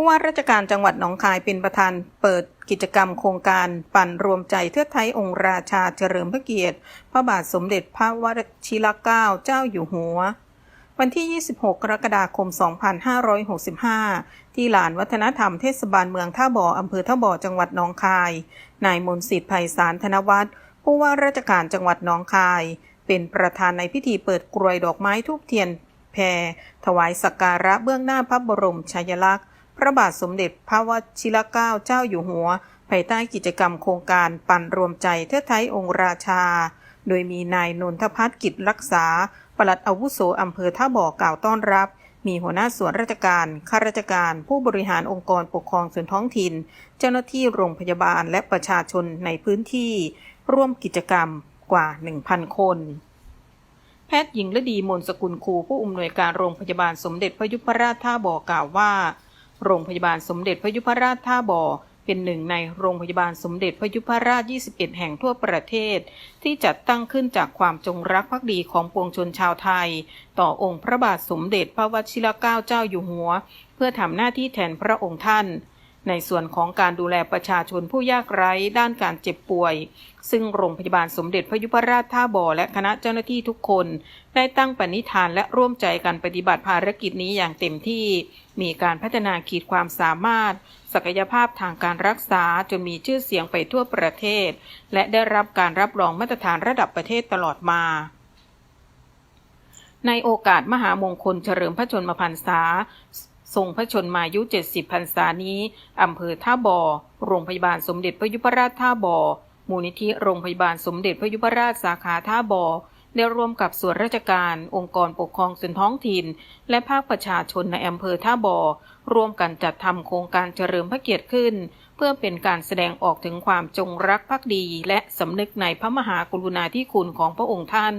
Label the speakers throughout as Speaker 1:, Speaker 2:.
Speaker 1: ผู้ว่าราชการจังหวัดหนองคายเป็นประธานเปิดกิจกรรมโครงการปั่นรวมใจเทือไทยองค์ราชาเฉลิมพระเกียรติ พระบาทสมเด็จพระวชิรเกล้าเจ้าอยู่หัว วันที่ 26 กรกฎาคม 2565 ที่ลานวัฒนธรรมเทศบาลเมืองท่าบ่ออำเภอท่าบ่อจังหวัดหนองคาย นายมนสิทธิ์ไพศาลธนวัฒน์ผู้ว่าราชการจังหวัดหนองคาย เป็นประธานในพิธีเปิดกรวยดอกไม้ทูบเทียนแพรถวายสักการะเบื้องหน้าพระบรมฉายลักษณ์ พระบาทสมเด็จพระวชิรเกล้าเจ้าอยู่หัว ภายใต้กิจกรรมโครงการปั่นรวมใจเทิดไทยองค์ราชา โดยมีนายนนทพัฒน์กิจรักษา ปลัดอาวุโสอำเภอท่าบ่อกล่าวต้อนรับ มีหัวหน้าส่วนราชการ ข้าราชการ ผู้บริหารองค์กรปกครองส่วนท้องถิ่น เจ้าหน้าที่โรงพยาบาลและประชาชนในพื้นที่ ร่วมกิจกรรมกว่า 1,000 คนแพทย์หญิงฤดีมนสกุลครูผู้อำนวยการโรงพยาบาลสมเด็จพระยุพราชท่าบ่อกล่าวว่า โรงพยาบาลสมเด็จพระยุพราชท่าบ่อเป็นหนึ่งในโรงพยาบาลสมเด็จพระยุพราช 21 แห่งทั่วประเทศ ที่จัดตั้งขึ้นจากความจงรักภักดีของปวงชนชาวไทย ต่อองค์พระบาทสมเด็จพระวชิรเกล้าเจ้าอยู่หัว เพื่อทำหน้าที่แทนพระองค์ท่าน ในส่วนของการดูแลประชาชนผู้ยากไร้ด้านการเจ็บป่วย ซึ่งโรงพยาบาลสมเด็จพระยุพราชท่าบ่อและคณะเจ้าหน้าที่ทุกคน ได้ตั้งปณิธานและร่วมใจกันปฏิบัติภารกิจนี้อย่างเต็มที่ มีการพัฒนาขีดความสามารถ ศักยภาพทางการรักษาจนมีชื่อเสียงไปทั่วประเทศ และได้รับการรับรองมาตรฐานระดับประเทศตลอดมาในโอกาสมหามงคลเฉลิมพระชนมพรรษา ทรงพระชนมายุ 70พรรษานี้อำเภอท่าบ่อโรงพยาบาลสมเด็จพระยุพราชท่าบ่อมูลนิธิโรงพยาบาลสมเด็จพระยุพราชสาขาท่าบ่อได้ร่วมกับส่วนราชการ องค์กรปกครองส่วนท้องถิ่น และภาคประชาชนในอำเภอท่าบ่อร่วมกันจัดทำโครงการเฉลิมพระเกียรติขึ้น เพื่อเป็นการแสดงออกถึงความจงรักภักดี และสำนึกในพระมหากรุณาธิคุณของพระองค์ท่าน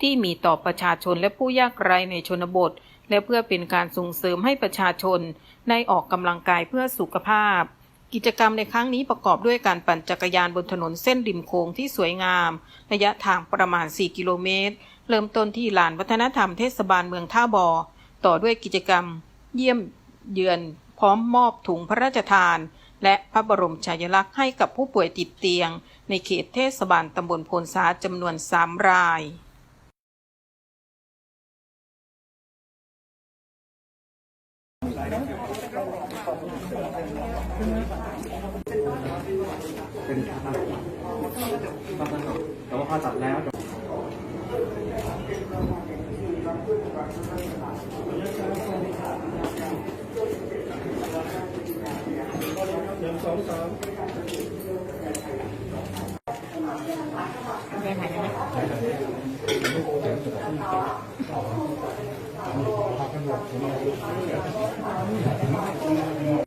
Speaker 1: ที่มีต่อประชาชนและผู้ยากไร้ในชนบท และเพื่อเป็นการส่งเสริมให้ประชาชนได้ออกกำลังกายเพื่อสุขภาพ กิจกรรมในครั้งนี้ประกอบด้วยการปั่นจักรยานบนถนนเส้นริมโค้งที่สวยงาม ระยะทางประมาณ 4 กิโลเมตร เริ่มต้นที่ลานวัฒนธรรมเทศบาลเมืองท่าบอ่อต่อด้วยกิจกรรม เยี่ยมเยือน พร้อมมอบถุงพระราชทาน และพระบรมฉายาลักษณ์ให้กับผู้ป่วยติดเตียง ในเขตเทศบาลตำบลโพนสาจำนวน3ราย
Speaker 2: เป็นแต่ว่าพอจับแล้ว
Speaker 1: สองสาม よろしくお願いします。